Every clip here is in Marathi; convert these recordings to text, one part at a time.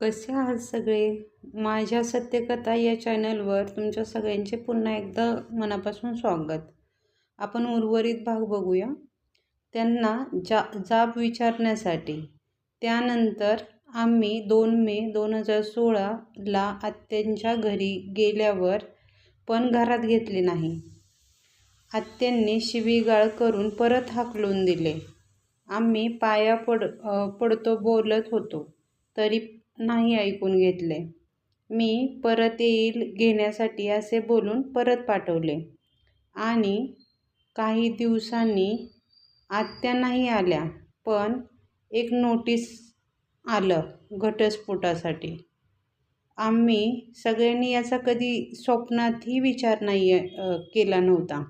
कसे आहात सगळे? माझ्या सत्यकथा या चॅनलवर तुमच्या सगळ्यांचे पुन्हा एकदा मनापासून स्वागत. आपण उर्वरित भाग बघूया. त्यांना जा जाब विचारण्यासाठी. त्यानंतर आम्ही दोन मे दोन हजार सोळाला आत्यांच्या घरी गेल्यावर पण घरात घेतले नाही. आत्यांनी शिवीगाळ करून परत हाकलून दिले. आम्ही पाया पड पडतो बोलत होतो. तरी नाही ऐकून घेतले. मी परत येईल घेण्यासाठी असे बोलून परत पाठवले. आणि काही दिवसांनी आत्या नाही आल्या पण एक नोटीस आलं घटस्फोटासाठी. आम्ही सगळ्यांनी याचा कधी स्वप्नातही विचार नाही केला नव्हता.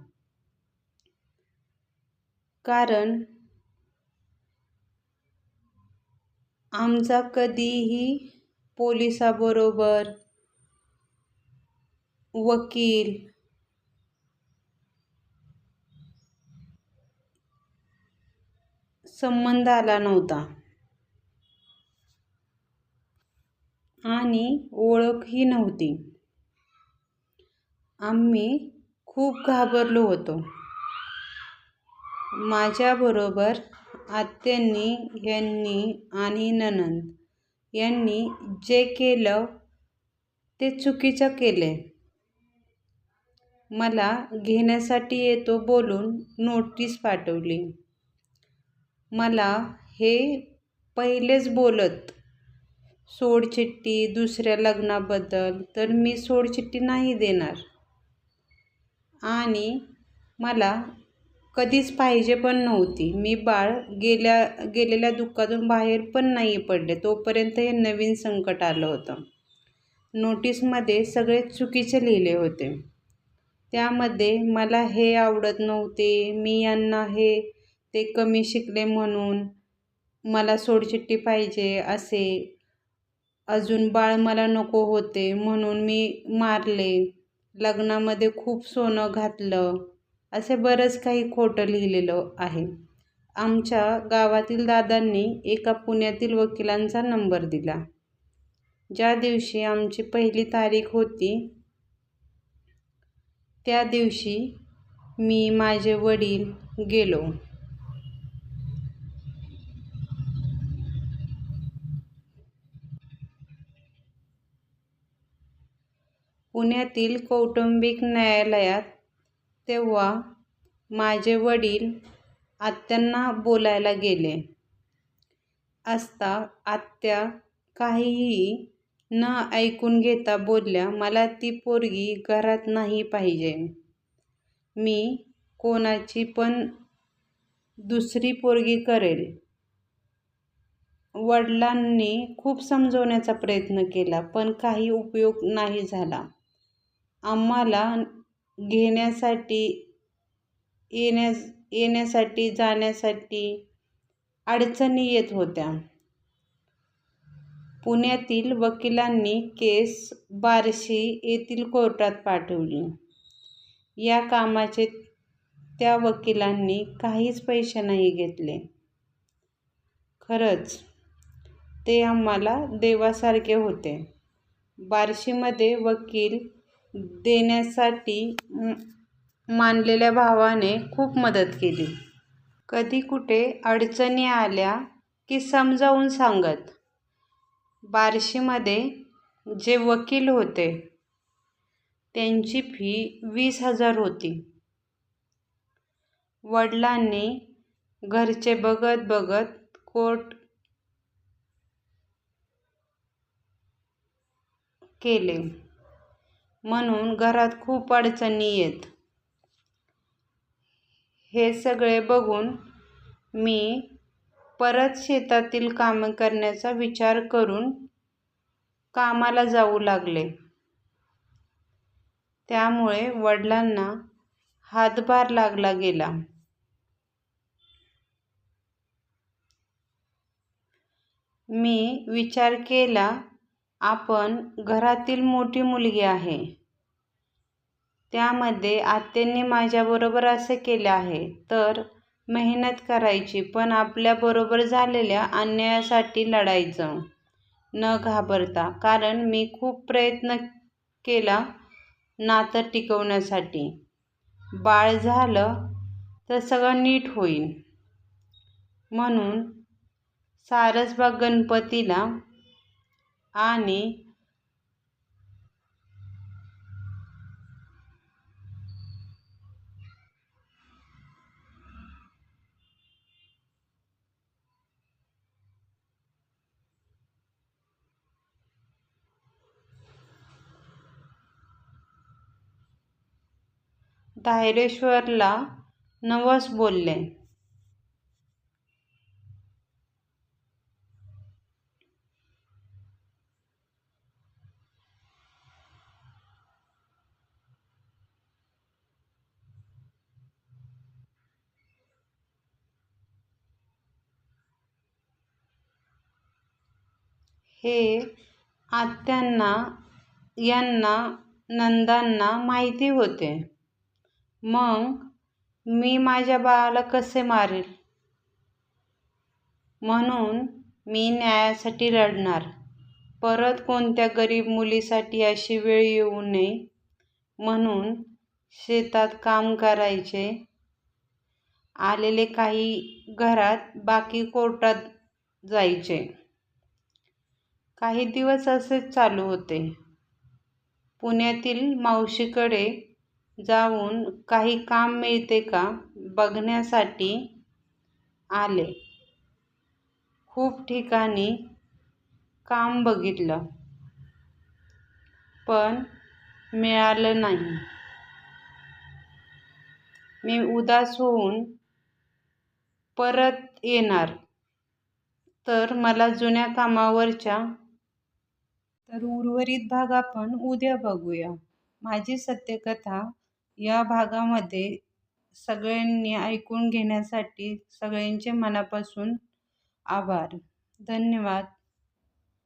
कारण आमचा कधीही पोलिसाबरोबर वकील संबंध आला नव्हता. आणि ओळखही नव्हती. आम्ही खूप घाबरलो होतो. माझ्याबरोबर आत्यांनी यांनी आणि नणंद यांनी जे केलं ते चुकीचं केले. मला घेण्यासाठी येतो बोलून नोटीस पाठवली. मला हे पहिलेच बोलत सोडचिठ्ठी दुसऱ्या लग्नाबद्दल तर मी सोडचिठ्ठी नाही देणार. आणि मला कधीच पाहिजे पण नव्हती. मी बाळ गेल्या गेलेल्या दुःखातून बाहेर पण नाही पडले तोपर्यंत हे नवीन संकट आलं होतं. नोटीसमध्ये सगळे चुकीचे लिहिले होते. त्यामध्ये मला हे आवडत नव्हते मी यांना हे ते कमी शिकले म्हणून मला सोडचिठ्ठी पाहिजे असे. अजून बाळ मला नको होते म्हणून मी मारले. लग्नामध्ये खूप सोनं घातलं. असे बरंच काही खोटं लिहिलेलं आहे. आमच्या गावातील दादांनी एका पुण्यातील वकिलांचा नंबर दिला. ज्या दिवशी आमची पहिली तारीख होती त्या दिवशी मी माझे वडील गेलो. पुण्यातील कौटुंबिक न्यायालयात तेव्हा माझे वडील आत्यांना बोलायला गेले. असता आत्या काहीही न ऐकून घेता बोलल्या मला ती पोरगी घरात नाही पाहिजे. मी कोणाची पण दुसरी पोरगी करेल. वडिलांनी खूप समजवण्याचा प्रयत्न केला पण काही उपयोग नाही झाला. आम्हाला घेण्यासाठी येण्यास येण्यासाठी जाण्यासाठी अडचणी येत होत्या. पुण्यातील वकिलांनी केस बार्शी येथील कोर्टात पाठवली. या कामाचे त्या वकिलांनी काहीच पैसे नाही घेतले. खरंच ते आम्हाला देवासारखे होते. बार्शीमध्ये वकील देण्यासाठी मानलेल्या भावाने खूप मदत केली. कधी कुठे अडचणी आल्या की समजावून सांगत. बार्शीमध्ये जे वकील होते त्यांची फी वीस हजार होती. वडिलांनी घरचे बघत बघत कोर्ट केले. म्हणून घरात खूप अडचणी येत. हे सगळे बघून मी परत शेतातील कामं करण्याचा विचार करून कामाला जाऊ लागले. त्यामुळे वडिलांना हातभार लागला गेला. मी विचार केला आपण घरातील मोठी मुलगी आहे. त्यामध्ये आत्यांनी माझ्याबरोबर असं केलं आहे तर मेहनत करायची पण आपल्याबरोबर झालेल्या अन्यायासाठी लढायचं. न घाबरता कारण मी खूप प्रयत्न केला नातं टिकवण्यासाठी. बाळ झालं तर सगळं नीट होईल. म्हणून सारसबाग गणपतीला आणि धायरेश्वरला नवस बोलले. हे आत्यांना यांना नंदांना माहिती होते. मग मी माझ्या बाळाला कसे मारेल? म्हणून मी न्यायासाठी लढणार. परत कोणत्या गरीब मुलीसाठी अशी वेळ येऊ नये? म्हणून शेतात काम करायचे. आलेले काही घरात बाकी कोर्टात जायचे. काही दिवस असेच चालू होते. पुण्यातील मावशीकडे जाऊन काही काम मिळते का बघण्यासाठी आले. खूप ठिकाणी काम बघितलं. पण मिळालं नाही. मी उदास होऊन परत येणार. तर मला जुन्या कामावरच्या तर उर्वरित भाग आपण उद्या बघूया. माझी सत्यकथा या भागामध्ये सगळ्यांनी ऐकून घेण्यासाठी सगळ्यांचे मनापासून आभार. धन्यवाद.